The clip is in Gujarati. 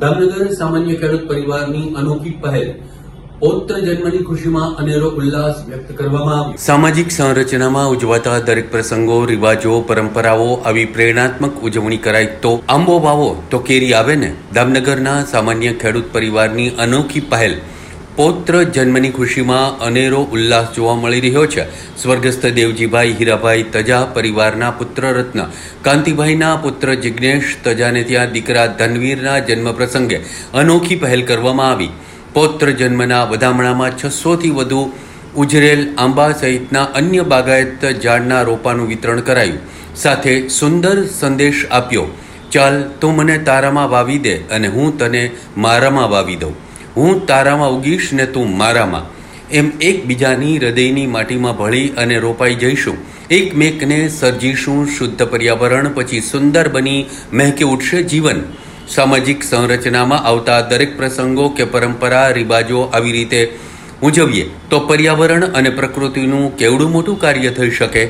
દામનગર સામાન્ય ખેડૂત પરિવારની અનોખી પહેલ. પૌત્ર જન્મની ખુશીમાં અનેરો ઉલ્લાસ વ્યક્ત કરવામાં સામાજિક સંરચનામાં ઉજવાતા દરેક પ્રસંગો, રિવાજો, પરંપરાઓ આવી પ્રેરણાત્મક ઉજવણી કરાય તો આંબો વાવો તો કેરી આવે ને? દામનગરના સામાન્ય ખેડૂત પરિવારની અનોખી પહેલ. પૌત્ર જન્મની ખુશીમાં અનેરો ઉલ્લાસ જોવા મળી રહ્યો છે. સ્વર્ગસ્થ દેવજીભાઈ હીરાભાઈ તજા પરિવારના પુત્ર રત્ન કાંતિભાઈના પુત્ર જિજ્ઞેશ તજાને ત્યાં દીકરા ધનવીરના જન્મ પ્રસંગે અનોખી પહેલ કરવામાં આવી. પૌત્ર જન્મના વધામણામાં છસોથી વધુ ઉજરેલ આંબા સહિતના અન્ય બાગાયત ઝાડના રોપાનું વિતરણ કરાયું. સાથે સુંદર સંદેશ આપ્યો, ચાલ તું મને તારામાં વાવી દે અને હું તને મારામાં વાવી દઉં. હું તારામાં ઉગીશ ને તું મારામાં. એમ એકબીજાની હૃદયની માટીમાં ભળી અને રોપાઈ જઈશું. એકમેકને સર્જીશું શુદ્ધ પર્યાવરણ, પછી સુંદર બની મહેકે ઉઠશે જીવન. સામાજિક સંરચનામાં આવતા દરેક પ્રસંગો કે પરંપરા, રિવાજો આવી રીતે ઉજવીએ તો પર્યાવરણ અને પ્રકૃતિનું કેવડું મોટું કાર્ય થઈ શકે?